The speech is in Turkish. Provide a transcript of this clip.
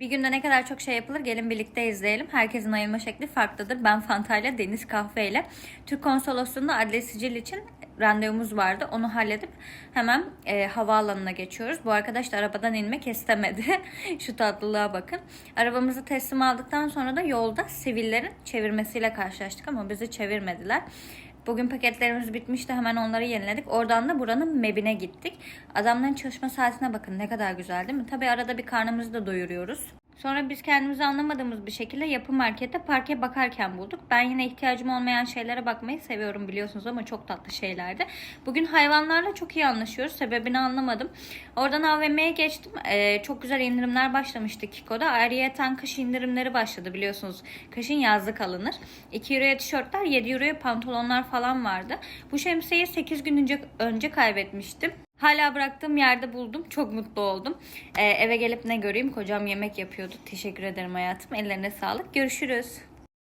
Bir günde ne kadar çok şey yapılır gelin birlikte izleyelim. Herkesin ayılma şekli farklıdır. Ben Fanta ile Deniz Kahve ile Türk Konsolosluğu'nda adli sicil için randevumuz vardı. Onu halledip hemen e, havaalanına geçiyoruz. Bu arkadaş da arabadan inmek istemedi. Şu tatlılığa bakın. Arabamızı teslim aldıktan sonra da yolda sivillerin çevirmesiyle karşılaştık ama bizi çevirmediler. Bugün paketlerimiz bitmişti. Hemen onları yeniledik. Oradan da buranın MEB'ine gittik. Adamların çalışma saatine bakın ne kadar güzel değil mi? Tabii arada bir karnımızı da doyuruyoruz. Sonra biz kendimizi anlamadığımız bir şekilde yapı markette parke bakarken bulduk. Ben yine ihtiyacım olmayan şeylere bakmayı seviyorum biliyorsunuz ama çok tatlı şeylerdi. Bugün hayvanlarla çok iyi anlaşıyoruz. Sebebini anlamadım. Oradan AVM'ye geçtim. Ee, çok güzel indirimler başlamıştı Kiko'da. Ayrıyeten kış indirimleri başladı biliyorsunuz. Kışın yazlık alınır. 2 euroya tişörtler, 7 euroya pantolonlar falan vardı. Bu şemsiyeyi 8 gün önce, önce kaybetmiştim. Hala bıraktığım yerde buldum. Çok mutlu oldum. Ee, eve gelip ne göreyim? Kocam yemek yapıyordu. Teşekkür ederim hayatım. Ellerine sağlık. Görüşürüz.